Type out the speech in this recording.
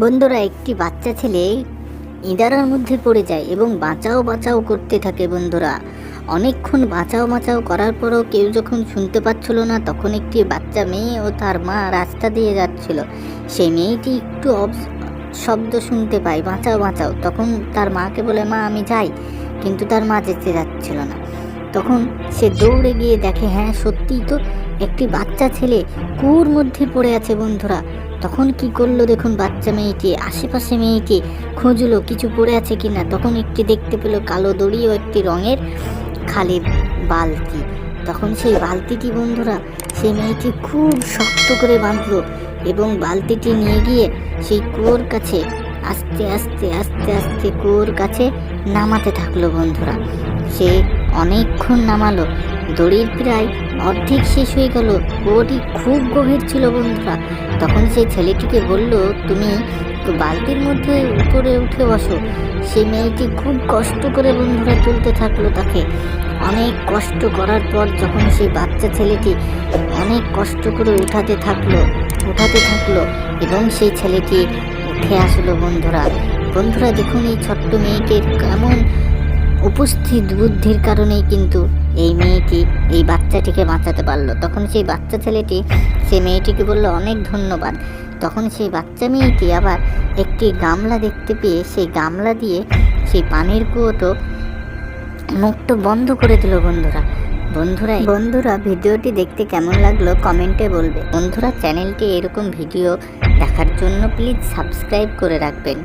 বন্ধুরা, একটি বাচ্চা ছেলে ইঁদারার মধ্যে পড়ে যায় এবং বাঁচাও বাঁচাও করতে থাকে বন্ধুরা। অনেকক্ষণ বাঁচাও বাঁচাও করার পরও কেউ যখন শুনতে পাচ্ছিল না, তখন একটি বাচ্চা মেয়ে ও তার মা রাস্তা দিয়ে যাচ্ছিল। সেই মেয়েটি একটু শব্দ শুনতে পায়, বাঁচাও বাঁচাও। তখন তার মাকে বলে, মা, আমি যাই। কিন্তু তার মা যেতে যাচ্ছিল না। তখন সে দৌড়ে গিয়ে দেখে হ্যাঁ সত্যিই তো একটি বাচ্চা ছেলে কুয়োর মধ্যে পড়ে আছে বন্ধুরা। তখন কি করল দেখুন বাচ্চা মেয়েটি, আশেপাশে মেয়েটি খুঁজলো কিছু পড়ে আছে কিনা। তখন একটি দেখতে পেল কালো দড়ি ও একটি রঙের খালি বালতি। তখন সেই বালতিটি, বন্ধুরা, সেই মেয়েটি খুব শক্ত করে বাঁধলো এবং বালতিটি নিয়ে গিয়ে সেই কুয়োর কাছে আস্তে আস্তে আস্তে আস্তে কুয়োর কাছে নামাতে থাকল, বন্ধুরা। সে অনেকক্ষণ নামালো। দড়ির প্রায় অর্ধেক শেষ হয়ে গেল। কুয়োটি খুব গভীর ছিল বন্ধুরা। তখন সে ছেলেটিকে বলল, তুমি বালতির মধ্যে উপরে উঠে বসো। সে মেয়েটি খুব কষ্ট করে বন্ধুরা তুলতে থাকল তাকে। অনেক কষ্ট করার পর যখন সেই বাচ্চা ছেলেটি অনেক কষ্ট করে উঠাতে থাকল উঠাতে থাকল এবং সেই ছেলেটি উঠে আসলো বন্ধুরা। বন্ধুরা, দেখুন এই ছোট্ট মেয়েটির কেমন উপস্থিত বুদ্ধির কারণেই কিন্তু এই মেয়েটি এই বাচ্চাটিকে বাঁচাতে পারল। তখন সেই বাচ্চা ছেলেটি, সেই মেয়েটিকে বলল, অনেক ধন্যবাদ। তখন সেই বাচ্চা মেয়েটি আবার একটি গামলা দেখতে পেয়ে সেই গামলা দিয়ে সেই পানির কুয়োটো মুখটা বন্ধ করে দিল বন্ধুরা। বন্ধুরা বন্ধুরা, ভিডিওটি দেখতে কেমন লাগল কমেন্টে বলবে। বন্ধুরা, চ্যানেলটি এরকম ভিডিও দেখার জন্য প্লিজ সাবস্ক্রাইব করে রাখবেন।